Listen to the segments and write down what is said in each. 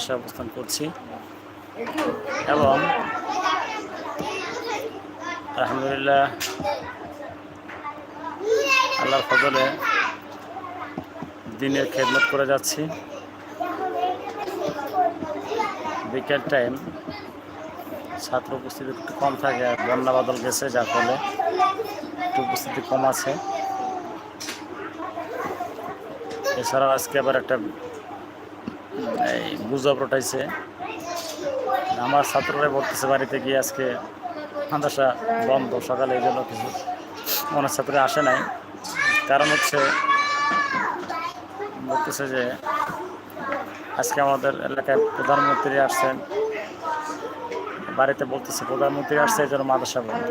মাদ্রাসায় অবস্থান করছি। এবং আলহামদুলিল্লাহ, আল্লাহর ফজলে দিনের খেদমত করে যাচ্ছি। বিকেল টাইম ছাত্র উপস্থিতি একটু কম থাকে বন্যা বাদল গেছে, যার ফলে একটু উপস্থিতি কম আছে। এছাড়াও আজকে আবার একটা গুজব রটাইছে আমার ছাত্ররা বলতেছে বাড়িতে গিয়ে আজকে মাদ্রাসা বন্ধ, সকালে এই জন্য কিছু অনেক ছাত্ররা আসে নাই। কারণ হচ্ছে, বলতেছে যে আজকে আমাদের এলাকায় প্রধানমন্ত্রী আসছেন। বাড়িতে বলতেছে প্রধানমন্ত্রী আসছে, এই জন্য মাদ্রাসা বন্ধ।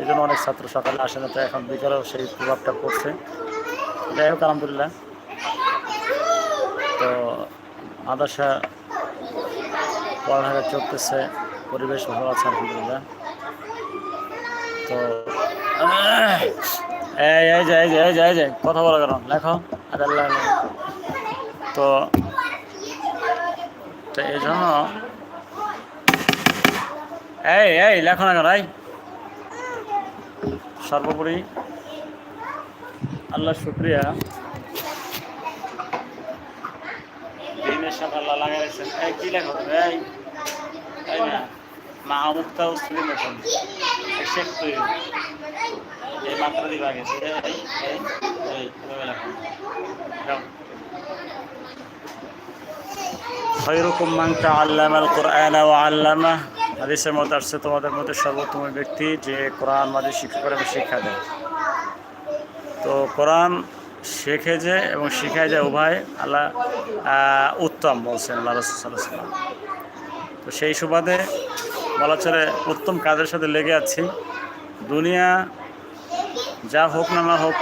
এই জন্য অনেক ছাত্র সকালে আসে না, তো এখন বিকালেও সেই প্রভাবটা পড়ছে। যাই হোক, আলহামদুলিল্লাহ। তো মাদ্রাসা পড়ালেখা চলতেছে, পরিবেশ ভালো আছে, আলহামদুলিল্লাহ। তো, এই কথা বলা কেন? লেখো। তো তো এই জন্য এই এই, লেখো না কেন, এই। সর্বোপরি আল্লাহ শুক্রিয়া দিনের সাথে আল্লাহ লাগাই রাখছেন এই কি লেখো? এই এই না, মা মুক্তা মুসলিম এখন শেখ তুই এই মাত্রা দিবা গেছে এই এই এই লেখো। খৈরুকুম মান তাআল্লামা আল কুরআন ওয়া আল্লামা হাদিসের মধ্যে আসছে, তোমাদের মধ্যে সর্বোত্তম ব্যক্তি যে কোরআন মাঝে শিক্ষা করে শিক্ষা দেয়। তো কোরআন শেখে যে এবং শিখায় যে উভয়, আল্লাহ উত্তম বলছেন, আল্লাহ রসুল্লাহ তো সেই সুবাদে বলা চলে উত্তম কাজের সাথে লেগে আছি। দুনিয়া যা হোক না না হোক,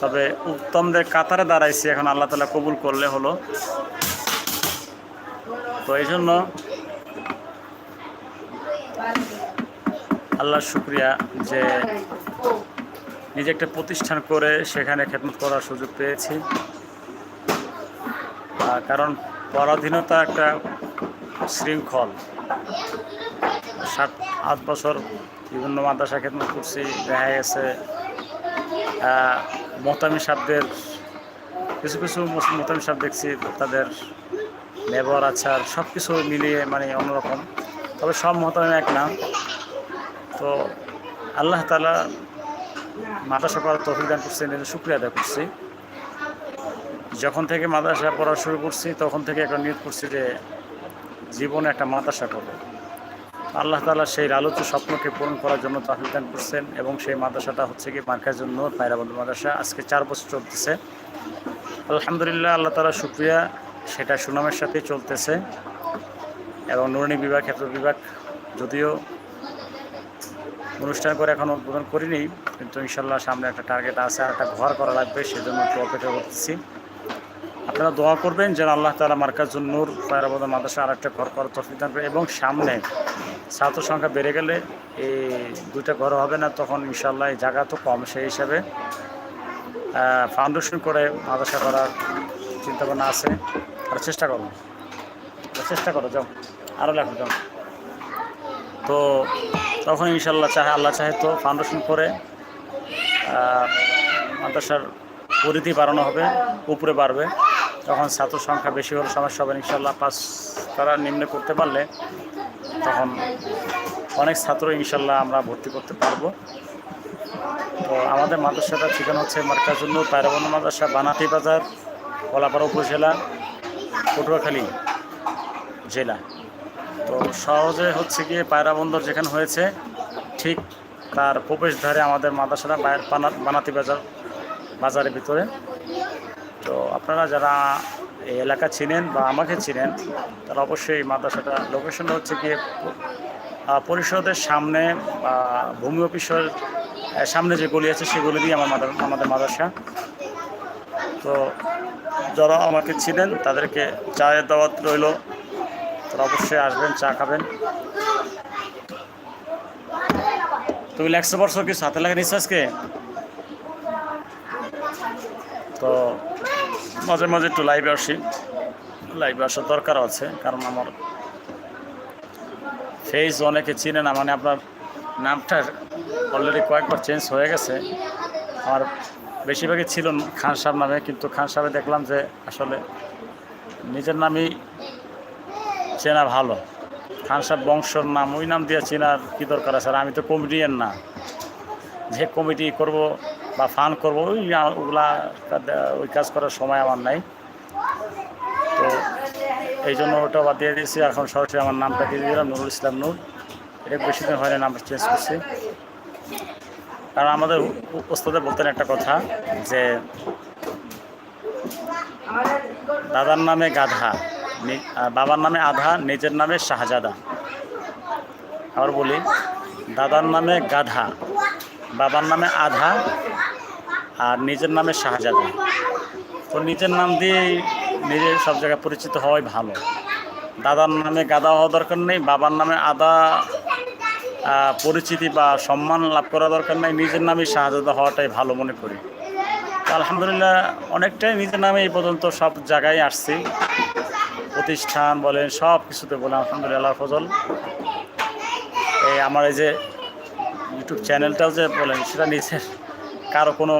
তবে উত্তমদের কাতারে দাঁড়াইছি এখন আল্লাহ তালা কবুল করলে হলো। তো এই জন্য আল্লাহর শুক্রিয়া যে নিজে একটা প্রতিষ্ঠান করে সেখানে খেদমত করার সুযোগ পেয়েছি। কারণ পরাধীনতা একটা শৃঙ্খল। সাত আট বছর বিভিন্ন মাদ্রাসা খেদমত করছি দেখা গেছে আহ, মোহতামি সাহেবদের কিছু কিছু মোহতামি সাহেব দেখছি তাদের ব্যবহার আচার সব কিছু মিলিয়ে মানে অন্যরকম। তবে সব মোহতামি এক না। তো আল্লাহ তালা মাদ্রাসা পড়ার তৌফিক দান করছেন এটা শুক্রিয়া আদায় করছি। যখন থেকে মাদ্রাসা পড়া শুরু করছি, তখন থেকে একটা নিয়োগ করছি যে জীবনে একটা মাদ্রাসা করব। আল্লাহ তালা সেই আলোচ্য স্বপ্নকে পূরণ করার জন্য তৌফিক দান করছেন এবং সেই মাদ্রাসাটা হচ্ছে কি মার্কাজ জন্য পায়রাবন্ধু মাদ্রাসা। আজকে চার বছর চলতেছে। আলহামদুলিল্লাহ আল্লাহ তালা শুক্রিয়া, সেটা সুনামের সাথেই চলতেছে। এবং নুরনি বিভাগ, ক্ষেত্র বিভাগ, যদিও অনুষ্ঠান করে এখন উদ্বোধন করিনি, কিন্তু ইনশাল্লাহ সামনে একটা টার্গেট আছে আর একটা ঘর করা লাগবে, সেজন্য একটু অপেক্ষা করতেছি। আপনারা দোয়া করবেন যেন আল্লাহ তালা মার্কাজুল নূর পায়রাবাদ মাদ্রাসা আর একটা ঘর করার তফিক দান করে এবং সামনে ছাত্র সংখ্যা বেড়ে গেলে এই দুইটা ঘর হবে না, তখন ইনশাল্লাহ এই জায়গা তো কম সেই হিসাবে। ফাউন্ডেশন করে মাদ্রাসা করার চিন্তাভাবনা আছে, আর চেষ্টা করো। চেষ্টা করো, যাও। আরও লেখো, যাও। তো তখন ইনশাল্লাহ চাহে আল্লাহ চাহে তো ফাউন্ডেশন করে মাদ্রাসার পরিধি বাড়ানো হবে, উপরে বাড়বে। তখন ছাত্র সংখ্যা বেশি হলে সমস্যা হবে ইনশাল্লাহ পাস করা নিম্ন করতে পারলে তখন অনেক ছাত্র ইনশাল্লাহ আমরা ভর্তি করতে পারব। তো আমাদের মাদ্রাসাটা ঠিকানা হচ্ছে মার্কাজুল্লু তাইরাবন্দ মাদ্রাসা, বানাতি বাজার কলাপাড়া উপজেলা, পটুয়াখালী জেলা। তো সহজে হচ্ছে গিয়ে পায়রা বন্দর যেখানে হয়েছে, ঠিক তার প্রবেশদ্বারে আমাদের মাদ্রাসাটা বানাতি বাজার বাজারের ভিতরে। তো আপনারা যারা এই এলাকা চিনেন বা আমাকে চিনেন, তারা অবশ্যই এই মাদ্রাসাটা লোকেশনটা হচ্ছে গিয়ে পরিষদের সামনে বা ভূমি অফিসের সামনে যে গলি আছে সেই গলি দিয়ে আমার মাদ্রা- আমাদের মাদ্রাসা। তো যারা আমাকে চিনেন, তাদেরকে চায়ের দাওয়াত রইল। তারা অবশ্যই আসবেন, চা খাবেন। তুমি লেখছো পড়ছো কিছু হাতে লাগে নিচ্ছ আজকে? তো মাঝে মাঝে একটু লাইভে আসি। লাইভে আসার দরকার আছে, কারণ আমার ফেস অনেকে চিনে না মানে আপনার নামটা অলরেডি কয়েকবার চেঞ্জ হয়ে গেছে। আমার বেশিরভাগই ছিল খান সাহেব নামে, কিন্তু খান সাহেবে দেখলাম যে আসলে নিজের নামই চেনা ভালো। খান সাহেব বংশর নাম, ওই নাম দিয়ে চেনার কী দরকার আছে? আর আমি তো কমেডিয়ান না। যে কমিটি করব বা ফান করব, ওই ওগুলা ওই কাজ করার সময় আমার নাই। তো এই জন্য ওটা বাদ দিয়ে দিয়েছি। এখন সরাসরি আমার নামটা দিয়ে দিলাম, নুরুল ইসলাম নূর। এটা বেশি দিন হয়নি নামটা চেঞ্জ করছি। কারণ আমাদের উ- উ- বলতেন একটা কথা যে, দাদার নামে গাধা। নি- বাবার নামে আধা, নিজের নামে শাহজাদা। আবার বলি, দাদার নামে গাধা, বাবার নামে আধা আর নিজের নামে শাহজাদা। তো নিজের নাম দিয়েই নিজে সব জায়গায় পরিচিত হওয়াই ভালো। দাদার নামে গাদা হওয়া দরকার নেই, বাবার নামে আদা পরিচিতি বা সম্মান লাভ করা দরকার নেই, নিজের নামে শাহজাদা হওয়াটাই ভালো মনে করি। আলহামদুলিল্লাহ, অনেকটাই নিজের নামে এই পর্যন্ত সব জায়গায় আসছি। প্রতিষ্ঠান বলেন, সব কিছুতে বলেন, আলহামদুলিল্লাহ ফজল। এই আমার এই যে ইউটিউব চ্যানেলটাও যে বলেন, সেটা নিজের কারও কোনো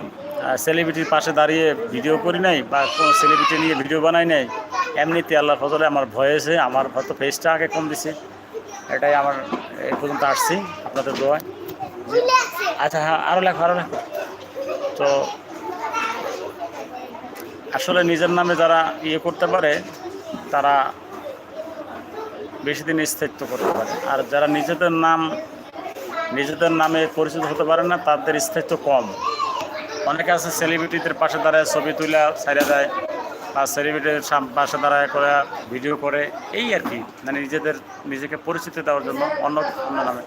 সেলিব্রিটির পাশে দাঁড়িয়ে ভিডিও করি নাই বা কোনো সেলিব্রিটি নিয়ে ভিডিও বানাই নাই, এমনিতে আল্লাহ ফজলে আমার ভয়েসে আমার হয়তো ফেসটা আগে কম দিছে। এটাই আমার এই পর্যন্ত আসছি, আপনাদের দোয়ায়। আচ্ছা হ্যাঁ আরও লেখো আরও লেখো। তো আসলে নিজের নামে যারা ইয়ে করতে পারে তারা বেশি দিন স্থায়িত্ব করতে পারে। আর যারা নিজেদের নাম, নিজেদের নামে পরিচিত হতে পারে না, তাদের স্থায়িত্ব কম। অনেকে আছে সেলিব্রিটিদের পাশে দাঁড়ায়, ছবি তুলে ছাইড়া দেয় বা সেলিব্রিটির পাশে দাঁড়ায় করে ভিডিও করে। এই আর কি মানে নিজেদের, নিজেকে পরিচিতি দেওয়ার জন্য অন্য অন্য নামে।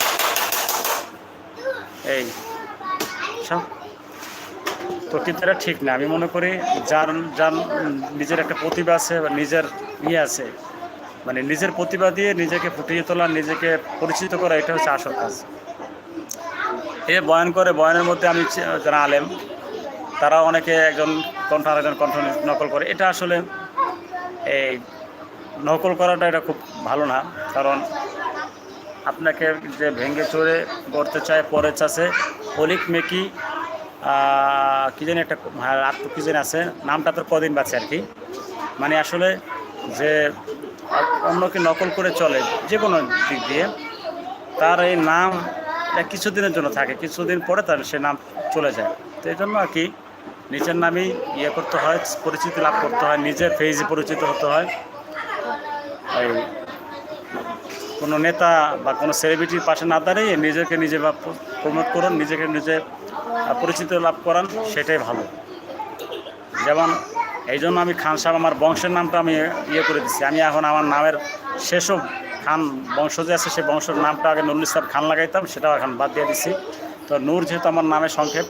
এই, সব। তো কিন্তু এটা ঠিক না। আমি মনে করি যার যার নিজের একটা প্রতিভা আছে বা নিজের ইয়ে আছে মানে নিজের প্রতিভা দিয়ে নিজেকে ফুটিয়ে তোলা, নিজেকে পরিচিত করা, এটা হচ্ছে আসল কাজ। এ বয়ান করে বয়ানের মধ্যে আমি যারা আলেম, তারা অনেকে একজন কণ্ঠ, আরেকজন কণ্ঠ নকল করে। এটা আসলে এই নকল করাটা এটা খুব ভালো না, কারণ আপনাকে যে ভেঙে চড়ে করতে চায় পরে চাষে, হলিক মেকি কি জানি একটা হ্যাঁ, আর তো কি জানি আছে নামটা তোর কদিন বাঁচে আর কি। মানে আসলে যে অন্যকে নকল করে চলে যে কোনো দিক দিয়ে তার এই নাম এটা কিছুদিনের জন্য থাকে কিছুদিন পরে তার সে নাম চলে যায়। তো এই জন্য আর কি নিজের নামেই ইয়ে করতে হয় পরিচিতি লাভ করতে হয় নিজের ফেজে পরিচিত হতে হয়। এই কোনো নেতা বা কোনো সেলিব্রিটির পাশে না দাঁড়িয়ে নিজেকে নিজে বা প্রমোট করুন নিজেকে নিজে পরিচিতি লাভ করান, সেটাই ভালো। যেমন এই জন্য আমি খান সাহেব, আমার বংশের নামটা আমি ইয়ে করে দিচ্ছি আমি এখন আমার নামের শেষও খান বংশ যে আছে, সেই বংশের নামটা আগে নুরুল ইসলাম খান লাগাইতাম, সেটাও এখন বাদ দিয়ে দিচ্ছি তো নূর যেহেতু আমার নামের সংক্ষেপ,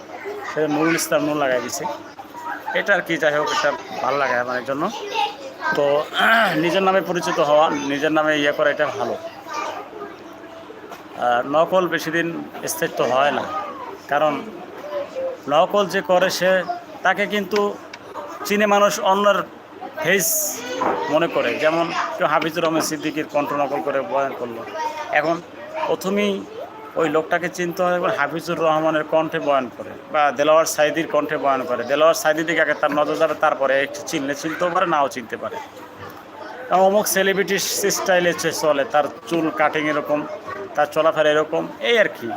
সে নুরুল ইসলাম নূর লাগাই দিছি। এটা আর কি, যাই হোক, এটা ভালো লাগে আমার জন্য। তো নিজের নামে পরিচিত হওয়া, নিজের নামে ইয়ে করা, এটা ভালো। নকল বেশি দিন স্থায়িত্ব হয় না। কারণ নকল যে করে সে, তাকে কিন্তু চীনে মানুষ অন্যের ফেস মনে করে। যেমন কেউ হাফিজুর রহমান সিদ্দিকির কণ্ঠ নকল করে বয়ান করল। এখন প্রথমেই ওই লোকটাকে চিনতে হয় এবং হাফিজুর রহমানের কণ্ঠে বয়ান করে বা দেলোয়ার সাইদির কণ্ঠে বয়ান করে। দেলোয়ার সাইদির দিকে আগে তার নজর যাবে, তারপরে একটু চিনলে চিনতেও পারে, নাও চিনতে পারে। অমুক সেলিব্রিটি স্টাইলে চলে, তার চুল কাটিং এরকম, তার চলাফেরা এরকম, এই আর কি।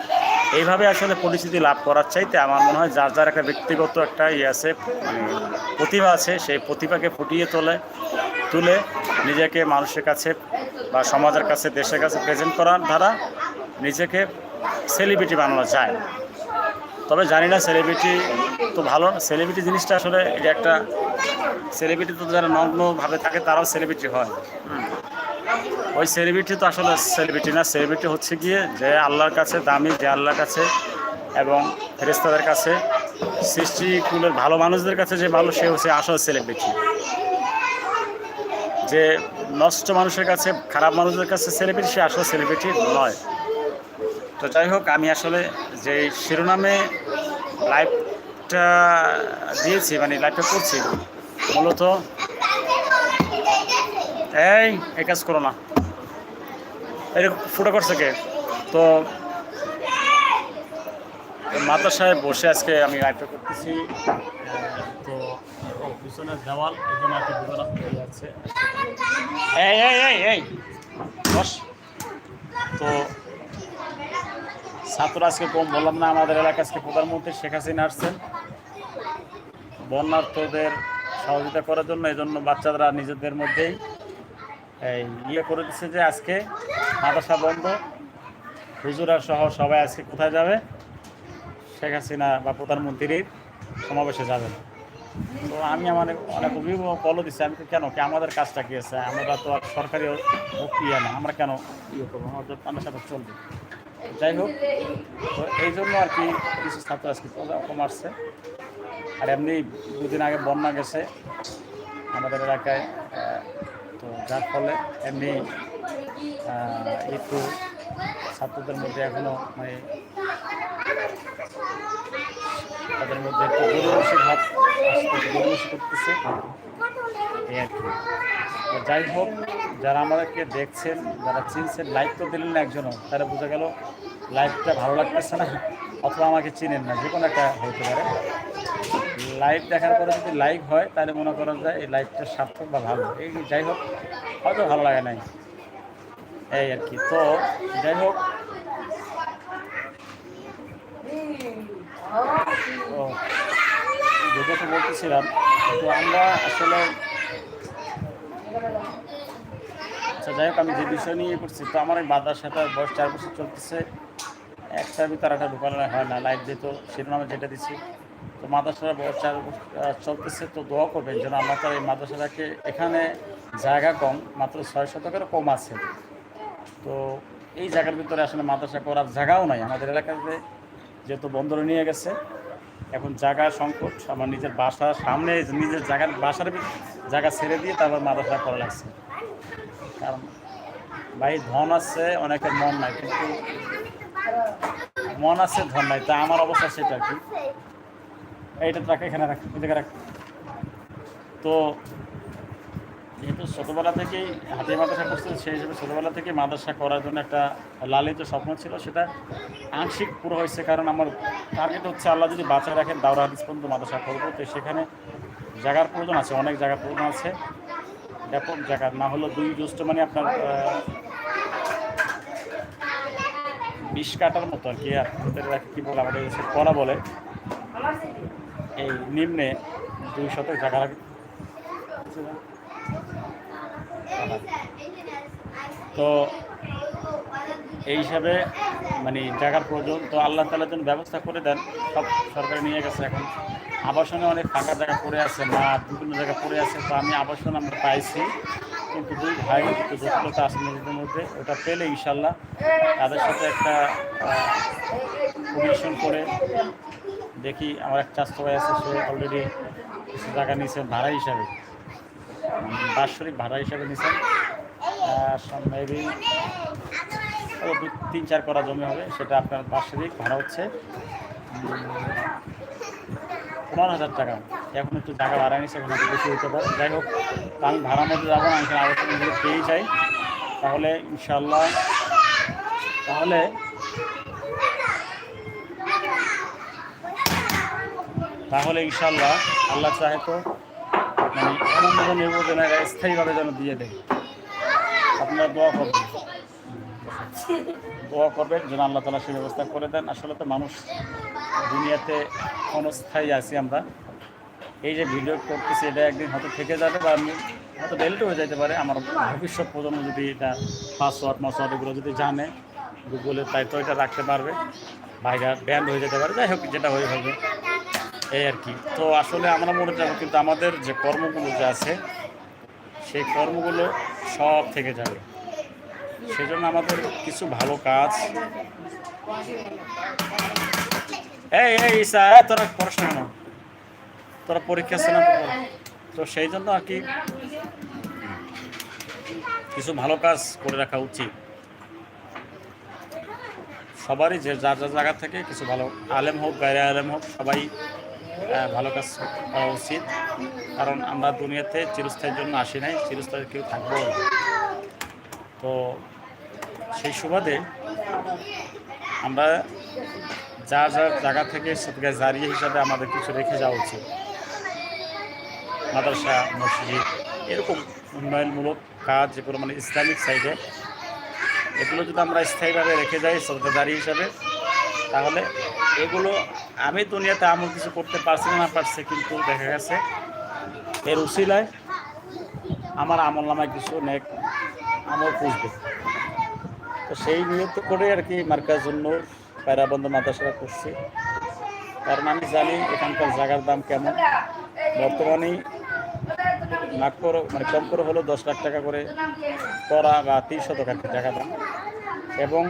এইভাবে আসলে পরিচিতি লাভ করার চাইতে আমার মনে হয় যার যার একটা ব্যক্তিগত একটা ইয়ে আছে মানে প্রতিভা আছে, সেই প্রতিভাকে ফুটিয়ে তোলে, তুলে নিজেকে মানুষের কাছে বা সমাজের কাছে, দেশের কাছে প্রেজেন্ট করার দ্বারা নিজেকে সেলিব্রিটি বানানো যায় তবে জানি না সেলিব্রিটি তো ভালো সেলিব্রিটি জিনিসটা আসলে এটা একটা সেলিব্রিটি তো যারা নগ্নভাবে থাকে, তারাও সেলিব্রিটি হয়। ওই সেলিব্রিটি তো আসলে সেলিব্রিটি না সেলিব্রিটি হচ্ছে গিয়ে যে আল্লাহর কাছে দামি, যে আল্লাহর কাছে এবং ফেরেস্তাদের কাছে সৃষ্টিকুলের ভালো মানুষদের কাছে যে ভালো, সে হচ্ছে আসল সেলিব্রিটি যে নষ্ট মানুষের কাছে, খারাপ মানুষদের কাছে সেলিব্রিটি সে আসল সেলিব্রিটি নয়। তো যাই হোক, আমি আসলে যে শিরোনামে লাইভটা দিয়েছি মানে লাইভটা করছি, মূলত এই এই কাজ করো না। এই ফুটো করছে কে? তো মাতা সাহেব বসে আজকে আমি লাইভটা করতেছি। তো পিছনের দেওয়াল আর কি বিপদ হয়ে যাচ্ছে। এই এই এই বস। তো ছাত্র আজকে কম বললাম না, আমাদের এলাকা আজকে প্রধানমন্ত্রী শেখ হাসিনা আসছেন। বন্যার্থদের সহযোগিতা করার জন্য এই জন্য বাচ্চারা নিজেদের মধ্যেই ইয়ে করে দিচ্ছে যে আজকে মাদ্রাসা বন্ধ। হুজুরা সহ সবাই আজকে কোথায় যাবে? শেখ হাসিনা বা প্রধানমন্ত্রীর সমাবেশে যাবেন তো আমি আমার অনেক অভিভাবক কল দিচ্ছি আমি কেন, কি আমাদের কাজটা কি আছে? আমরা তো আর সরকারি ইয়ে না, আমরা কেন ইয়ে করব? আমাদের আমাদের সাথে চলবে। যাই হোক, তো এই জন্য আর কি কিছু ছাত্র আজকে কম আসছে। আর এমনি দুদিন আগে বন্যা গেছে আমাদের এলাকায়। যার ফলে এমনি একটু ছাত্রদের মধ্যে এখনও মানে তাদের মধ্যে একটু ভাব করতেছে। এই আর কি। যাই হোক, যারা আমাদেরকে দেখছেন, যারা চিনছেন লাইভ তো দিলেন না একজনও, তারা বোঝা গেল লাইভটা ভালো লাগতেছে না, অথবা আমাকে চিনেন না, যে কোনো একটা হতে পারে। লাইভ দেখার পরে যদি লাইভ হয়, তাহলে মনে করা যায় এই লাইভটা সার্থক বা ভালো। এই যাই হোক, হয়তো ভালো লাগে নাই। এই আর কি। তো যাই হোক। যেটা বলতেছিলাম, তো আমরা আসলে আচ্ছা যাই হোক, আমি যে বিষয় নিয়ে করছি, তো আমার এই মাদ্রাসাটা বয়স চার বছর চলতেছে। একটার ভিতর একটা দোকানে হয় না। লাইট যেত শিরোনামে যেটা দিচ্ছি তো বছর আহ, চলতেছে তো দোয়া করবেন যেন আমরা তার এই মাদ্রাসাটাকে এখানে জায়গা কম মাত্র ছয় শতকেরও কম আছে। তো এই জায়গার ভিতরে আসলে মাদ্রাসা করার জায়গাও নাই। আমাদের এলাকাতে যেহেতু বন্দরে নিয়ে গেছে এখন জায়গা সংকট আমার নিজের বাসার সামনে নিজের জায়গার বাসার জায়গা ছেড়ে দিয়ে তারপর মাদ্রাসা করা লাগছে। কারণ ভাই ধন আছে অনেকের মন নাই কিন্তু মন আছে ধন নাই। তা আমার অবস্থা সেটা কি? এইটা রাখ, এখানে রাখ এদিকে রাখ। তো যেহেতু ছোটোবেলা থেকেই হাতে মাদ্রাসা করছে সেই হিসেবে ছোটোবেলা থেকে মাদ্রাসা করার জন্য একটা লালিত স্বপ্ন ছিল। সেটা আংশিক পুরো হয়েছে, কারণ আমার টার্গেট হচ্ছে আল্লাহ যদি বাঁচায় রাখেন, দাওরা হাদিস পর্যন্ত মাদ্রাসা করব। তো সেখানে জায়গার প্রয়োজন আছে, অনেক জায়গার প্রয়োজন আছে। ব্যাপক জায়গা না হলো দুই জ্যৈষ্ঠ মানে আপনার বিশ কাটার মতো আর কি আর কি বলে, আমাদের করা বলে। এই নিম্নে দুই শতক জায়গা তো এই হিসাবে মানে জায়গার প্রয়োজন, তো আল্লাহ তালার জন্য ব্যবস্থা করে দেন, সব সরকার নিয়ে গেছে এখন। আবাসনে অনেক ফাঁকা জায়গা পড়ে আছে না বিভিন্ন জায়গা পড়ে আছে, তো আমি আবাসন আমরা পাইছি। কিন্তু দুই ভাই একটু জটিলতা আছে নিজেদের মধ্যে, ওটা পেলে ইনশাল্লাহ তাদের সাথে একটা কমিশন করে দেখি আমার এক চাস্ত ভাই আছে, সে অলরেডি কিছু জায়গা নিয়েছে ভাড়া হিসাবে। বাৎসরিক ভাড়া হিসাবে নিয়েছেন মেবি দু, তিন, চার করা জমি হবে, সেটা আপনার বাৎসরিক ভাড়া হচ্ছে পনেরো হাজার টাকা। এখন একটু টাকা ভাড়া নিচ্ছে এখন একটু বেশি হতে পারে। যাই হোক, আমি ভাড়ার মধ্যে যাব আমি এখানে আলোচনাগুলো পেয়েই যাই। তাহলে ইনশাল্লাহ তাহলে তাহলে ইনশাল্লাহ আল্লাহ চাহে তো মানে এমন কোনো নির্বাচনের স্থায়ীভাবে যেন দিয়ে দেয়। আপনারা দোয়া করবেন। দোয়া করবেন যেন আল্লাহ তালা সেই ব্যবস্থা করে দেন। আসলে তো মানুষ দুনিয়াতে ক্ষণস্থায়ী আছি আমরা। এই যে ভিডিও করতেছি, এটা একদিন হয়তো থেকে যাবে বা আমি হয়তো ডেলিট হয়ে যেতে পারে। আমার ভবিষ্যৎ প্রজন্ম যদি এটা পাসওয়ার্ড মাসওয়ার্ড এগুলো যদি জানে গুগলে তাই তো এটা রাখতে পারবে। ভাইরা ব্যান্ড হয়ে যেতে পারে। যাই হোক, যেটা হয়ে হবে। এই আর কি। তো আসলে আমরা মনে যাব কিন্তু আমাদের যে কর্মগুলো যে আছে সেই কর্মগুলো সব থেকে যাবে। সেজন্য আমাদের কিছু ভালো কাজ। এই এই এই, তোরা পড়াশোনা কেন? তোরা পরীক্ষা না তো সেই জন্য আর কি কিছু ভালো কাজ করে রাখা উচিত। সবারই যে যার যার জায়গা থেকে কিছু ভালো আলেম হোক গায়ে আলেম হোক সবাই ভালো কাজ করা উচিত কারণ আমরা দুনিয়াতে চিরস্থায়ীর জন্য আসি নাই, চিরস্থায়ী কেউ থাকব। তো সেই সুবাদে আমরা যা যা জায়গা থেকে সদকা জারিয়ে হিসাবে আমাদের কিছু রেখে যাওয়া উচিত মাদ্রাসা, মসজিদ, এরকম উন্নয়নমূলক কাজ যেগুলো মানে ইসলামিক সাইডে এগুলো যদি আমরা স্থায়ীভাবে রেখে যাই সরকারি হিসাবে তাহলে এগুলো আমি দুনিয়াতে আমল কিছু করতে পারছি না পারছি, কিন্তু দেখা গেছে এর উসিলায় আমার আমল নামায় কিছু নেক আমল পুষবে তো সেই নিয়ত করে আর কি মার্কাজ জন্য প্যারাবন্ধ মাদ্রাসা করছি। কারণ আমি জানি এখানকার জায়গার দাম কেমন। বর্তমানে লাখ করে মানে কম করে হলেও দশ লাখ টাকা করে করা বা তিরিশ শতক আর কি দাম। এবং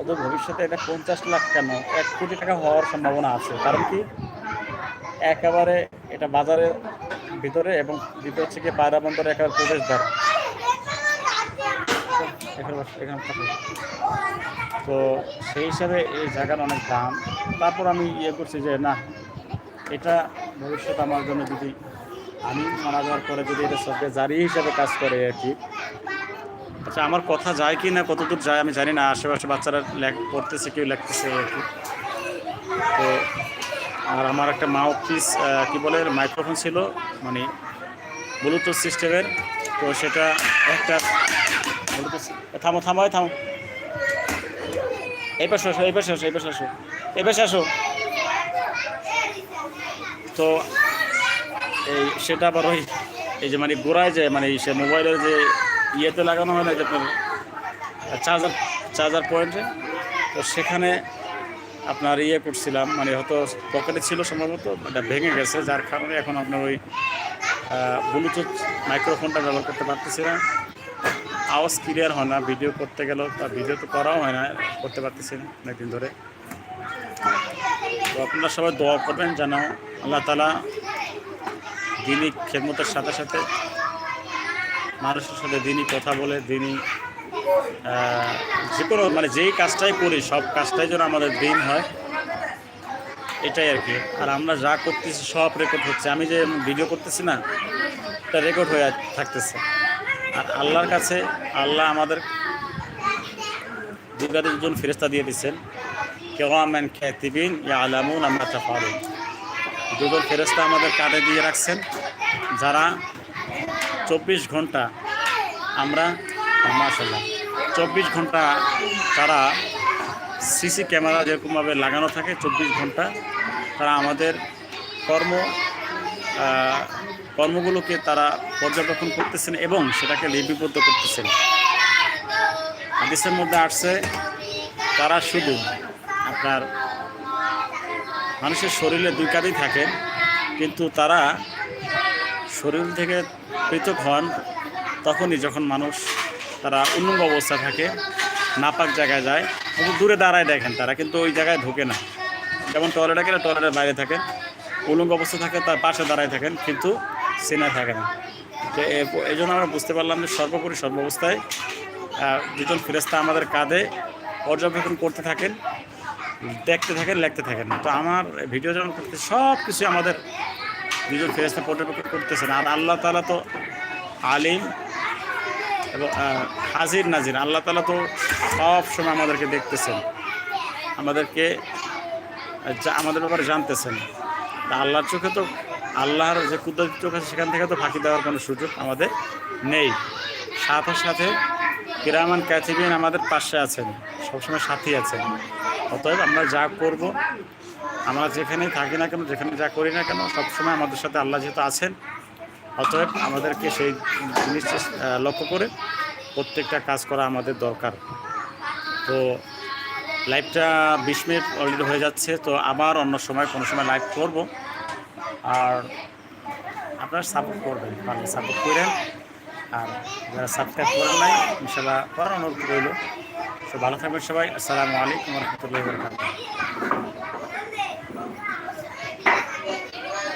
ওদের ভবিষ্যতে এটা পঞ্চাশ লাখ কেন? এক কোটি টাকা হওয়ার সম্ভাবনা আছে। কারণ কি? একেবারে এটা বাজারের ভিতরে এবং দ্বিতীয় হচ্ছে কি পায়রা বন্দরে একেবারে প্রবেশদ্বার। তো সেই হিসাবে এই জায়গার অনেক দাম। তারপর আমি ইয়ে করছি যে, না, এটা ভবিষ্যৎ আমার জন্য যদি আমি মারা যাওয়ার পরে যদি এটা সবকে জারি হিসাবে কাজ করে আর কি আচ্ছা আমার কথা যায় কি না, কতদূর যায় আমি জানি না, আশেপাশে বাচ্চারা লেখ, পড়তেছে, কেউ লেখতেছে আর কি। তো আর আমার একটা মাও পিস কী বলে মাইক্রোফোন ছিল মানে ব্লুটুথ সিস্টেমের তো সেটা একটা থামো থামো থামো। এই পাশে আসো, এই পাশে আসো, এই পাশে আসো, এই পাশে আসো। তো এই সেটা আবার ওই এই যে মানে গোড়ায় যে মানে সে মোবাইলের যে ইয়েতে লাগানো হয় না যে আপনার চার্জার চার্জার পয়েন্টে তো সেখানে আপনার ইয়ে করছিলাম মানে হয়তো পকেটে ছিল সম্ভবত এটা ভেঙে গেছে, যার কারণে এখন আপনার ওই ব্লুটুথ মাইক্রোফোনটা ব্যবহার করতে পারতেছি না। আওয়াজ ক্লিয়ার হয় না ভিডিও করতে গেলেও বা ভিডিও তো করাও হয় না, করতে পারতেছি না অনেকদিন ধরে। তো আপনারা সবাই দোয়া করবেন যেন আল্লাহ তালা দিনই খেদমতের সাথে সাথে মানুষের সাথে দিনই কথা বলে, দিনই যে কোনো মানে যেই কাজটাই করি, সব কাজটাই যেন আমাদের দিন হয়। এটাই আর কি। আর আমরা যা করতেছি, সব রেকর্ড হচ্ছে। আমি যে ভিডিও করতেছি না, এটা রেকর্ড হয়ে থাকতেছে। আর আল্লাহর কাছে, আল্লাহ আমাদের দুর্গা দুজন ফেরেস্তা দিয়ে দিচ্ছেন কেউ আমেন খ্যাতিবিন ইয়া আলামুন আমরা পারুন দুজন ফেরেস্তা আমাদের কাঁধে দিয়ে রাখছেন। যারা চব্বিশ ঘণ্টা আমরা মাসাল্লাহ চব্বিশ ঘণ্টা তারা সিসি ক্যামেরা যেরকমভাবে লাগানো থাকে, চব্বিশ ঘণ্টা তারা আমাদের কর্ম কর্মগুলোকে তারা পর্যবেক্ষণ করতেছেন এবং সেটাকে লিপিবদ্ধ করতেছেন। হাদিসের মধ্যে আসছে, তারা শুধু আপনার মানুষের শরীরে দুই কাঁধেই থাকে, কিন্তু তারা শরীর থেকে পৃথক হন, তখনই যখন মানুষ তারা উন্নঙ্গ অবস্থায় থাকে, নাপাক জায়গায় যায় কিন্তু দূরে দাঁড়ায় দেখেন তারা, কিন্তু ওই জায়গায় ঢোকে না। যেমন টয়লেটে গেলে টয়লেটের বাইরে থাকেন উলঙ্গ অবস্থা থাকে, তার পাশে দাঁড়ায় থাকেন, কিন্তু সিনা থাকে না। তো এই জন্য আমরা বুঝতে পারলাম যে সর্বোপরি সর্বাবস্থায় দুজন ফেরেস্তা আমাদের কাঁধে পর্যবেক্ষণ করতে থাকেন, দেখতে থাকেন, লিখতে থাকেন তো আমার ভিডিও যখন সব কিছু আমাদের দুজন ফেরেস্তা পর্যবেক্ষণ করতেছেন। আর আল্লাহ তালা তো আলিম এবং হাজির নাজির। আল্লাহ তালা তো সব সময় আমাদেরকে দেখতেছেন। আমাদেরকে আমাদের ব্যাপারে জানতেছেন। আল্লাহর চোখে তো, আল্লাহর যে কুদরতি চোখ আছে সেখান থেকে তো ফাঁকি দেওয়ার কোনো সুযোগ আমাদের নেই। সাথে সাথে কিরামান ক্যাথিবিন আমাদের পাশে আছেন, সবসময় সাথী আছেন। অতএব আমরা যা করব আমরা যেখানেই থাকি না কেন, যেখানে যা করি না কেন, সবসময় আমাদের সাথে আল্লাহ যেহেতু আছেন, অতএব আমাদেরকে সেই জিনিস লক্ষ্য করে প্রত্যেকটা কাজ করা আমাদের দরকার। তো লাইভটা বিশ মিনিট অলরেডি হয়ে যাচ্ছে, তো আবার অন্য সময়, কোনো সময় লাইভ করব। আর আপনারা সাপোর্ট করবেন, ভালো সাপোর্ট করেন। আর যারা সাবস্ক্রাইব করেন নাই ইনশাল্লাহ করার অনুরোধ রইল। তো ভালো থাকবেন সবাই, আসসালামু আলাইকুম রহমতুল্লাহ